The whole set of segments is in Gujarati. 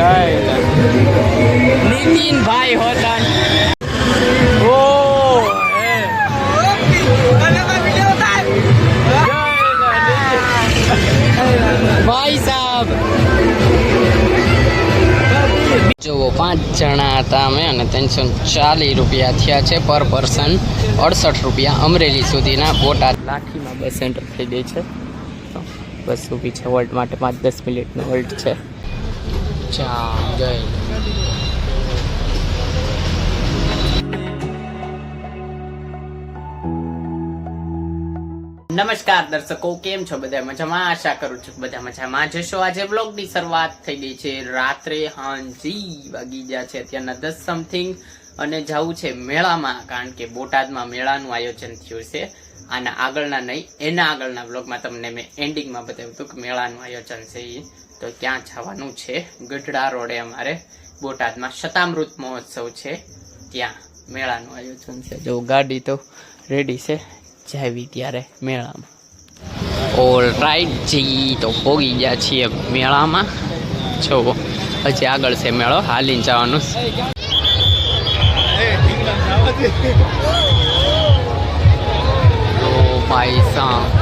જય નીતિનભાઈ હોતન. ઓ ભાઈ સાહેબ જુઓ, પાંચ જણા હતા અમે અને ત્રણસો ચાલીસ રૂપિયા થયા છે પર પર્સન. અડસઠ રૂપિયા અમરેલી સુધીના બોટાદ. લાઠીમાં બસ એન્ટર થઈ ગઈ છે. બસ ઊભી છે, વોલ્ટ માટે પાંચ દસ મિનિટનો વોલ્ટ છે. ચા જય નમસ્કાર દર્શકો, કેમ છો? બધા મજામાં? આશા કરું છું બધા મજામાં જશો આજે બ્લોગની શરૂઆત થઈ ગઈ છે. રાત્રે હાંજી વાગી ગયા છે. અત્યારના દસ સમથિંગ અને જવું છે મેળામાં, કારણ કે બોટાદમાં મેળાનું આયોજન થયું છે. આના આગળના નહીં, એના આગળના બ્લોગમાં તમને મેં એન્ડિંગમાં બતાવ્યું હતું કે મેળાનું આયોજન છે એ તો ત્યાં જવાનું છે, ગઢડા રોડે અમારે બોટાદમાં શતામૃત મહોત્સવ છે. ત્યાં મેળાનું આયોજન છે. જો ગાડી તો રેડી છે. જાવી ત્યારે મેળામાં. ઓલ રાઈટ જી, તો પોગી ગયા છીએ મેળામાં. જો, હજી આગળ છે મેળો. હાલીને જવાનું. ઓ ભાઈ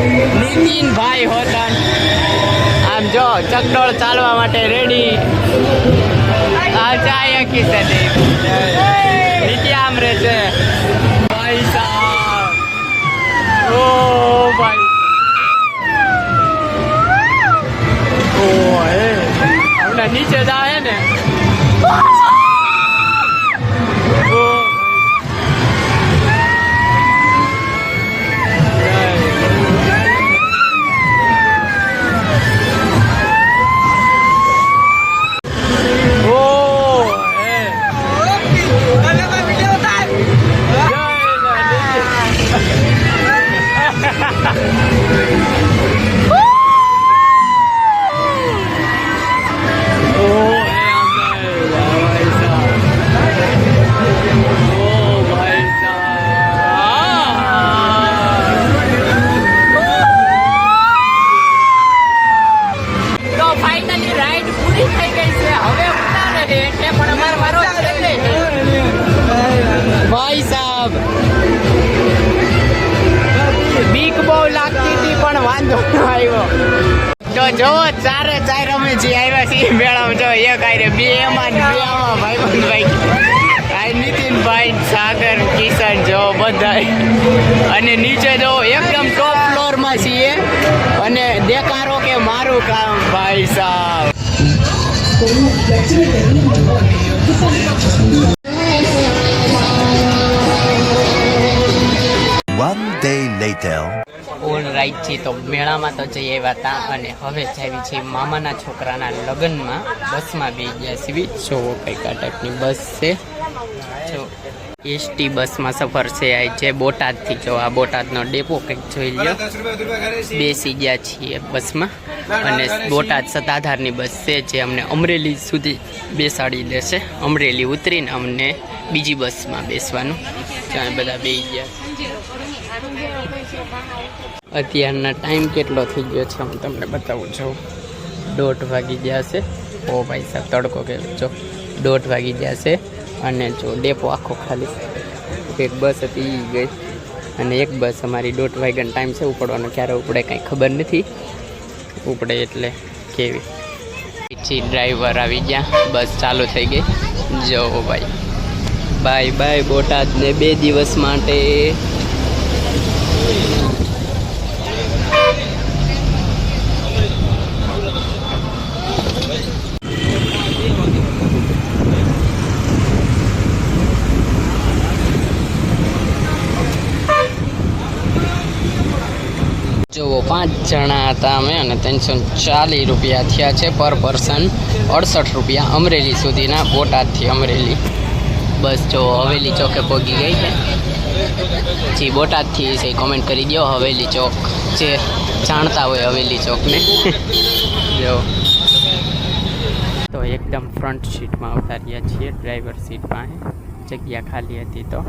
નીતિનભાઈ હોટલ આમ જો, ચકડોળ ચાલવા માટે રેડી આ ચાય કિસ્સે નીતિ આમ રે છે ભાઈ ઓ ભાઈ ઓ નીચે જાય ને. જો ચારે ચાર અમે જે આવ્યા છીએ મેળામાં જો એક આરે બે એમાં બે આમાં ભાઈ ભાઈ આ નીતિનભાઈ, સાગર, કિશન જો બધા અને નીચે જો એકદમ ટોપ ફ્લોરમાં છીએ. અને દેખારો કે મારું કામ ભાઈ સાહેબ. One day later. All right છે તો મેળામાં તો જઈ આવ્યા હતા અને હવે જાવી છે મામાના છોકરાના લગ્નમાં બસમાં બે ગયા સીવી જોવો કંઈક આ બસ છે. જો એસટી બસમાં સફર છે આ જે બોટાદથી. જો આ બોટાદનો ડેપો કંઈક જોઈ લ્યો. બેસી ગયા છીએ બસમાં. અને બોટાદ સત્તાધારની બસ છે જે અમને અમરેલી સુધી બેસાડી લેશે અમરેલી ઉતરીને અમને બીજી બસમાં બેસવાનું. ત્યાં બધા બે ગયા. અત્યારના ટાઈમ કેટલો થઈ ગયો છે? હું તમને બતાવું છું. દોઢ વાગી ગયા છે. ઓ ભાઈ સાહેબ, તડકો કે જો, દોઢ વાગી ગયા છે અને જો ડેપો આખો ખાલી એક બસ હતી ગઈ. અને એક બસ અમારી દોઢ વાગ્યાનો ટાઈમ છે. ઉપડવાનો ક્યારે ઉપડે કાંઈ ખબર નથી. ઉપડે એટલે કેવી. પછી ડ્રાઈવર આવી ગયા. બસ ચાલુ થઈ ગઈ. જો ભાઈ. બાય બાય બોટાદ ને બે દિવસ માટે. જુઓ, પાંચ જણા હતા અમે અને ત્રણસો ચાલીસ રૂપિયા થયા છે પર પર્સન. અડસઠ રૂપિયા અમરેલી સુધીના બોટાદથી અમરેલી. બસ જો હવેલી ચોકે પહોંચી ગઈ છે. જી, બોટાદથી છે કોમેન્ટ કરી દો હવેલી ચોક. જે જાણતા હોય હવેલી ચોકને. જો. તો એકદમ ફ્રન્ટ સીટમાં ઉતાર્યા છીએ ડ્રાઈવર સીટ પાસે જગ્યા ખાલી હતી તો.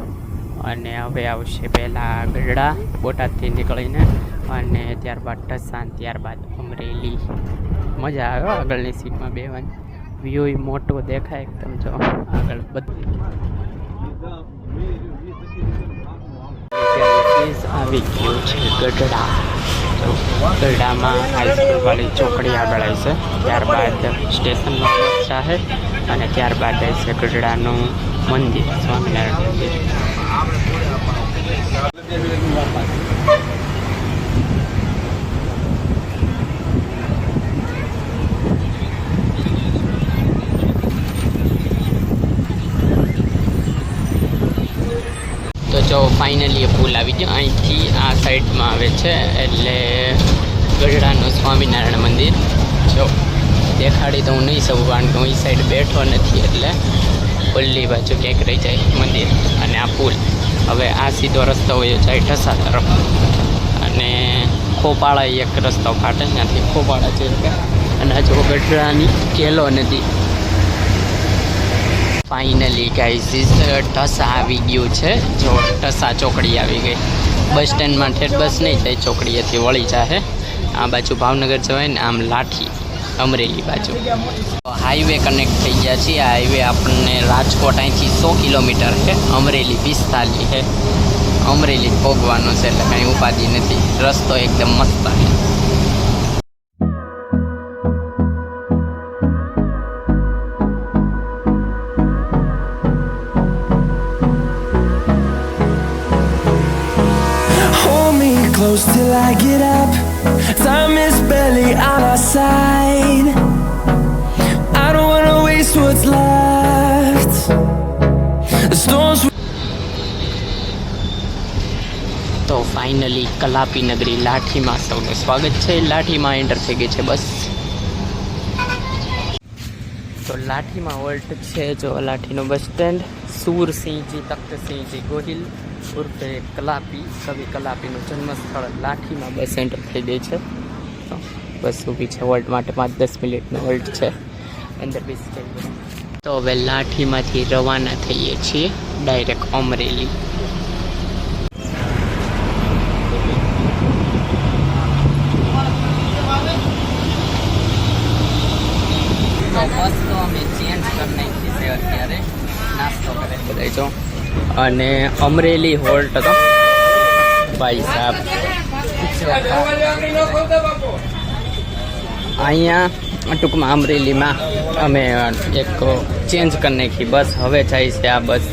અને હવે આવશે પહેલાં ગઢડા, બોટાદથી નીકળીને અને ત્યારબાદ ટસાન ત્યારબાદ અમરેલી. મજા આવે આગળની સીટમાં બેવાની. વ્યૂ મોટો દેખાય એકદમ, જો આગળ બધું. આવી ગયું છે ગઢડા. ગઢડામાં હાઈસ્કૂલવાળી ચોકડી આગળ છે. ત્યારબાદ સ્ટેશનમાં જાહે અને ત્યારબાદ આવશે ગઢડાનું મંદિર, સ્વામિનારાયણ મંદિર. જો ફાઇનલી એ પુલ આવી ગયો. અહીંથી આ સાઈડમાં આવે છે એટલે ગઢડાનું સ્વામિનારાયણ મંદિર. જો, દેખાડી તો હું નહીં સૌ કારણ કે હું એ સાઈડ બેઠો નથી એટલે ઓલી બાજુ ક્યાંક રહી જાય મંદિર અને આ પુલ. હવે આ સીધો રસ્તો હોય જાય ઢસા તરફ. અને ખોપાળા એક રસ્તો ફાટે ત્યાંથી ખોપાળા છે અને હજુ ગઢડાની કેલો નદી. ફાઇનલી ગાઈઝીસ ટસા આવી ગયું છે. જો ટસા ચોકડી આવી ગઈ. બસ સ્ટેન્ડમાં ઠેઠ બસ નહીં જાય ચોકડીએથી વળી જાહે. આ બાજુ ભાવનગર જવાય ને આમ લાઠી અમરેલી બાજુ. હાઈવે કનેક્ટ થઈ ગયા છીએ. આ હાઈવે આપણને રાજકોટ અહીંથી સો કિલોમીટર છે. અમરેલી પિસ્તાલીસ છે. અમરેલી ભોગવાનો છે, એટલે કાંઈ ઉપાધિ નથી. રસ્તો એકદમ મસ્ત છે. Close till I get up. Time is barely on our side. I don't wanna waste what's left. The storms. તો ફાઇનલી કલાપી નગરી લાઠીમાં સૌનું સ્વાગત છે લાઠીમાં એન્ટર થઈ ગઈ છે બસ તો લાઠીમાં હોલ્ટ છે જો લાઠીનો બસ સ્ટેન્ડ સુરસિંહજી તખ્તસિંહજી ગોહિલ ઉર્ફે કલાપી, કવિ કલાપીનું જન્મસ્થળ લાઠીમાં બસ એન્ટર થઈ ગઈ છે. બસ ઊભી છે હોલ્ટ માટે પાંચ દસ મિનિટનો હોલ્ટ છે. અંદર બેસી તો હવે લાઠીમાંથી રવાના થઈએ છીએ, ડાયરેક્ટ અમરેલી. તો બસ તો અમે ચેન્જ કરી અત્યારે. નાસ્તો કરે બધા છો અને અમરેલી હોલ્ટ હતો. ભાઈ સાહેબ અહીંયા ટૂંકમાં અમરેલીમાં અમે એક ચેન્જ કરી નાખી. બસ હવે જાય છે આ બસ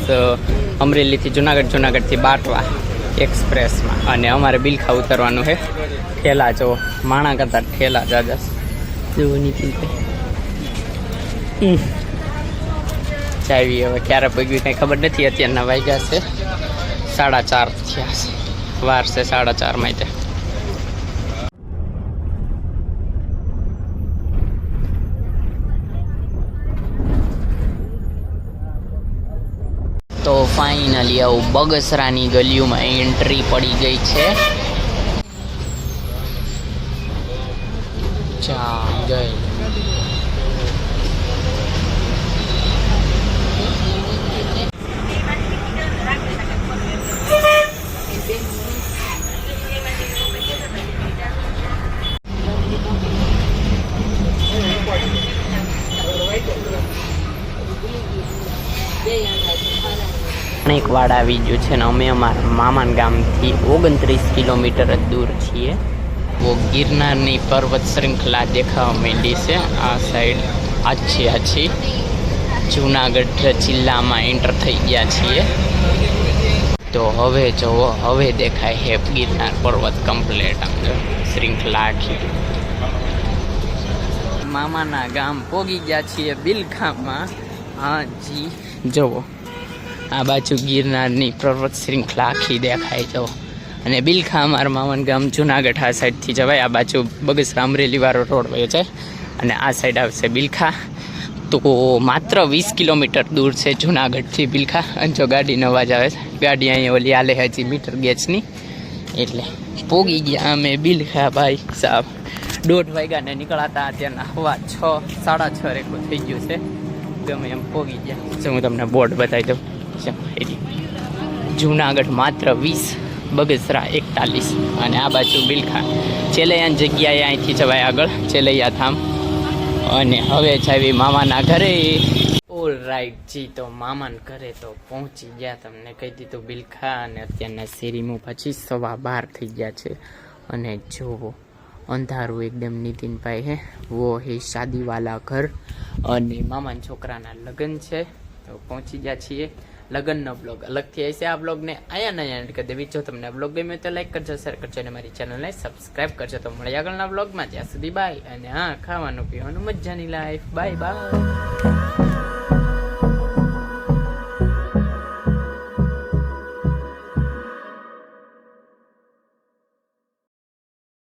અમરેલીથી જુનાગઢ, જુનાગઢથી બાટવા એક્સપ્રેસમાં. અને અમારે બિલખા ઉતરવાનું છે. ઠેલા જો, માણા કરતા ઠેલા જાજા. જેવું નીકળી હમ. હવે ક્યારે પગ્યું કંઈ ખબર નથી. અત્યારના વાગ્યા છે. સાડા ચાર થયા છે. વાર છે સાડા ચારમાં તો. ફાઇનલી આવું બગસરાની ગલીઓમાં એન્ટ્રી પડી ગઈ છે. ગઈ. અને એક વાળ આવી ગયું છે ને અમે અમારા મામાના ગામથી ઓગણત્રીસ કિલોમીટર જ દૂર છીએ. વો ગિરનારની પર્વત શૃંખલા દેખાવા માંડી છે. આ સાઈડ આછી આછી જુનાગઢ જિલ્લામાં એન્ટર થઈ ગયા છીએ. તો હવે જોવો હવે દેખાય હે ગિરનાર પર્વત કમ્પ્લેટ શૃંખલા આખી. મામાના ગામ પોગી ગયા છીએ બિલખામાં. હા જી, જુઓ. આ બાજુ ગિરનારની પર્વત શ્રૃંખલા આખી દેખાય જો અને બિલખા અમારા મામન ગામ જુનાગઢ આ સાઈડથી જવાય. આ બાજુ બગસરા અમરેલીવાળો રોડ વયો છે અને આ સાઈડ આવશે બિલખા. તો માત્ર વીસ કિલોમીટર દૂર છે જુનાગઢથી બિલખા. અને જો ગાડીનો અવાજ આવે છે. ગાડી અહીંયા ઓલી આલે હજી મીટર ગેજની. એટલે પોગી ગયા અમે બિલખા ભાઈ સાહેબ. દોઢ વાગ્યાને નીકળાતા અત્યારના હવા છ, સાડા છ રેકો થઈ ગયું છે. અમે એમ પોગી ગયા. જો હું તમને બોર્ડ બતાવી દઉં. જો જૂનાગઢ માત્ર વીસ, બગસરા એકતાલીસ અને આ બાજુ બિલખા. ચેલૈયાની જગ્યાએ અહીંથી જવાય આગળ, ચેલૈયા ધામ. અને હવે જાવી મામાના ઘરે. ઓલ રાઈટ જી, તો મામાના ઘરે તો પહોંચી ગયા. તમને કહી દીધું બિલખા અને અત્યારના શેરીમાં પછી સવા બાર થઈ ગયા છે. અને જોવો અંધારું એકદમ નીતિનભાઈ હે. વો હે શાદીવાલા ઘર. અને મામાના છોકરાના લગ્ન છે. તો પહોંચી ગયા છીએ. લગ્નનો બ્લોગ અલગથી હશે આ બ્લોગને અહીંયા ને એન્ડ કરી દેવી. જો તમને બ્લોગ ગમ્યો તો લાઈક કરજો શેર કરજો અને મારી ચેનલને સબસ્ક્રાઈબ કરજો. તો મળીએ આગળના બ્લોગમાં જ્યાં સુધી બાય અને હા, ખાવાનું, પીવાનું, મજાની લાઈફ બાય બાય